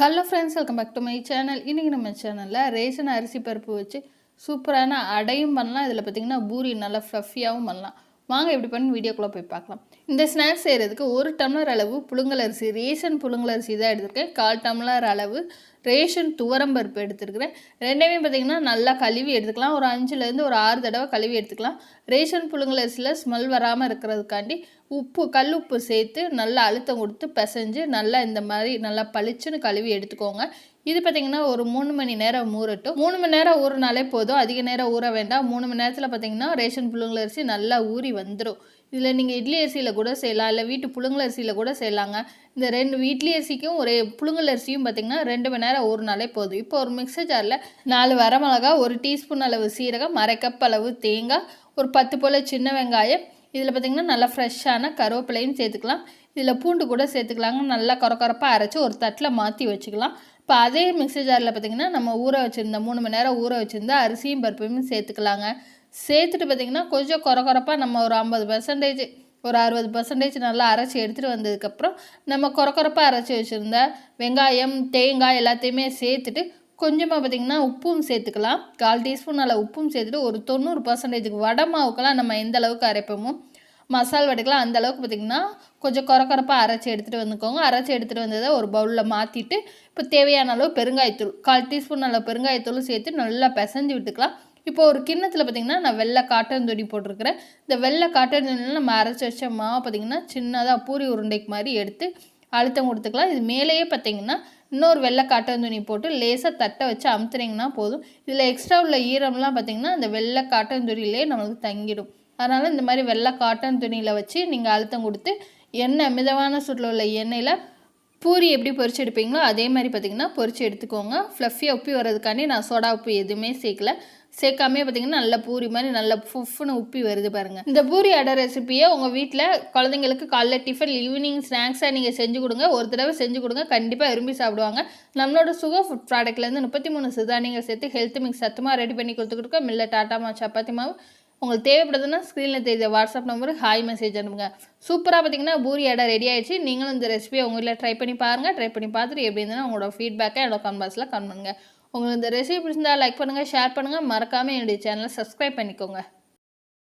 Hello friends welcome back to my channel இன்றைக்கி நம்ம சேனலில் ரேஷன் அரிசி பருப்பு வச்சு சூப்பரான அடையும் பண்ணலாம். இதில் பார்த்திங்கன்னா பூரி நல்லா ஃப்ளஃபியாகவும் பண்ணலாம். வாங்க எப்படி பண்ணி வீடியோக்குள்ளே போய் பார்க்கலாம். இந்த ஸ்நாக்ஸ் செய்கிறதுக்கு ஒரு டம்ளர் அளவு புழுங்கல் அரிசி ரேஷன் புழுங்கல் அரிசி தான் எடுத்திருக்கேன். கால் டம்ளர் அளவு ரேஷன் துவரம் பருப்பு எடுத்துருக்கிறேன். ரெண்டுமே பார்த்தீங்கன்னா நல்லா கழுவி எடுத்துக்கலாம். ஒரு அஞ்சுலேருந்து ஒரு ஆறு தடவை கழுவி எடுத்துக்கலாம். ரேஷன் புழுங்கலரிசியில் ஸ்மெல் வராமல் இருக்கிறதுக்காண்டி உப்பு கல் உப்பு சேர்த்து நல்லா அழுத்தம் கொடுத்து பிசைஞ்சு நல்லா இந்த மாதிரி நல்லா பளிச்சுன்னு கழுவி எடுத்துக்கோங்க. இது பார்த்தீங்கன்னா ஒரு மூணு மணி நேரம் ஊறட்டும். மூணு மணி நேரம் ஊறினாலே போதும். அதிக நேரம் ஊற வேண்டாம். மூணு மணி நேரத்தில் பார்த்திங்கன்னா ரேஷன் புழுங்கல் அரிசி நல்லா ஊறி வந்துடும் இதில் நீங்கள் இட்லி அரிசியில் கூட செய்யலாம் இல்லை வீட்டு புழுங்கல் அரிசியில் கூட செய்யலாங்க. இந்த ரெண்டு இட்லி அரிசிக்கும் ஒரே புழுங்கல் அரிசியும் பார்த்தீங்கன்னா ரெண்டு மணி நேரம் ஊறினாலே போதும். இப்போ ஒரு மிக்சர் ஜாரில் நாலு வரமிளகா ஒரு டீஸ்பூன் அளவு சீரகம் அரை கப் அளவு தேங்காய் ஒரு பத்து போல் சின்ன வெங்காயம். இதில் பார்த்திங்கன்னா நல்லா ஃப்ரெஷ்ஷான கருவேப்பிலையும் சேர்த்துக்கலாம். இதில் பூண்டு கூட சேர்த்துக்கலாங்க. நல்லா கொரக்கொரப்பாக அரைச்சி ஒரு தட்டில் மாற்றி வச்சுக்கலாம். இப்போ அதே மிக்ஸி ஜாரில் பார்த்திங்கன்னா நம்ம ஊற வச்சுருந்த மூணு மணி நேரம் ஊற வச்சுருந்தா அரிசியும் பருப்பையும் சேர்த்துக்கலாங்க. சேர்த்துட்டு பார்த்திங்கன்னா கொஞ்சம் கொரக்கொரப்பாக நம்ம ஒரு ஐம்பது பர்சன்டேஜ் ஒரு அறுபது பர்சன்டேஜ் நல்லா அரைச்சி எடுத்துகிட்டு வந்ததுக்கப்புறம் நம்ம கொரக்கொரப்பாக அரைச்சி வச்சுருந்த வெங்காயம் தேங்காய் எல்லாத்தையுமே சேர்த்துட்டு கொஞ்சமாக பார்த்திங்கன்னா உப்பும் சேர்த்துக்கலாம். கால் டீஸ்பூன் அளவு உப்பும் சேர்த்துட்டு ஒரு தொண்ணூறு பர்சன்டேஜுக்கு வடை மாவுக்கெல்லாம் நம்ம எந்த அளவுக்கு அரைப்போமோ மசால் வடைக்கெல்லாம் அந்த அளவுக்கு பார்த்திங்கன்னா கொஞ்சம் குறக்குறப்பாக அரைச்சி எடுத்துகிட்டு வந்துக்கோங்க. அரைச்சி எடுத்துகிட்டு வந்ததை ஒரு பவுலில் மாற்றிட்டு இப்போ தேவையான அளவு பெருங்காயத்தூள் கால் டீஸ்பூன் அளவு பெருங்காயத்தூளும் சேர்த்து நல்லா பிசைஞ்சு விட்டுக்கலாம். இப்போ ஒரு கிண்ணத்தில் பார்த்திங்கன்னா நான் வெள்ளை காட்டன் துணி போட்டிருக்கிறேன். இந்த வெள்ளை காட்டன் துணியில் நம்ம அரைச்சி வச்ச மாவு பார்த்திங்கன்னா சின்னதாக பூரி உருண்டைக்கு மாதிரி எடுத்து அழுத்தம் கொடுத்துக்கலாம். இது மேலேயே பார்த்திங்கன்னா இன்னொரு வெள்ளை காட்டன் துணி போட்டு லேசாக தட்டை வச்சு அமுத்துனீங்கன்னா போதும். இதில் எக்ஸ்ட்ரா உள்ள ஈரம்லாம் பார்த்திங்கன்னா அந்த வெள்ளை காட்டன் துணியிலே நம்மளுக்கு தங்கிடும். அதனால் இந்த மாதிரி வெள்ளை காட்டன் துணியில் வச்சு நீங்கள் அழுத்தம் கொடுத்து எண்ணெய் மிதமான சூட்டில் உள்ள எண்ணெயில் பூரி எப்படி பொரிச்சு எடுப்பீங்களோ அதே மாதிரி பார்த்திங்கன்னா பொறிச்சு எடுத்துக்கோங்க. ஃப்ளஃபியாக உப்பி வர்றதுக்காண்டி நான் சோடா உப்பு எதுவுமே சேர்க்கல. சேர்க்காமே பார்த்திங்கன்னா நல்ல பூரி மாதிரி நல்ல ஃபுஃப்னு உப்பி வருது பாருங்கள் இந்த பூரி அடை ரெசிப்பியை உங்கள் வீட்டில் குழந்தைங்களுக்கு காலைல டிஃபன் ஈவினிங் ஸ்நாக்ஸாக நீங்கள் செஞ்சு கொடுங்க. ஒரு தடவை செஞ்சு கொடுங்க. கண்டிப்பாக விரும்பி சாப்பிடுவாங்க. நம்மளோட சுகர் ஃபுட் ப்ராடக்ட்லேருந்து முப்பத்தி மூணு சிதானிகள் சேர்த்து ஹெல்த் மிக்ஸ் சத்துமாக ரெடி பண்ணி கொடுத்துக்கிட்டு மில்ல டாட்டா மாவு சப்பாத்தி மாவு உங்களுக்கு தேவைப்படுதுன்னா ஸ்க்ரீனில் தெரியுது. வாட்ஸ்அப் நம்பருக்கு ஹாய் மெசேஜ் அனுப்புங்க. சூப்பராக பார்த்தீங்கன்னா பூரி அடை ரெடி ஆயிடுச்சு. நீங்களும் இந்த ரெசிபியை உங்கள் வீட்டில் ட்ரை பண்ணி பாருங்கள் ட்ரை பண்ணி பார்த்துட்டு எப்படி இருந்தாலும் உங்களோட ஃபீட்பேக்கை என்னோட கமெண்ட்ஸில் கமெண்ட் பண்ணுங்கள் உங்களுக்கு இந்த ரெசிபி பிடிச்சிருந்தா லைக் பண்ணுங்கள் ஷேர் பண்ணுங்கள் மறக்காமல் என்னுடைய சேனலை சப்ஸ்கிரைப் பண்ணிக்கோங்க.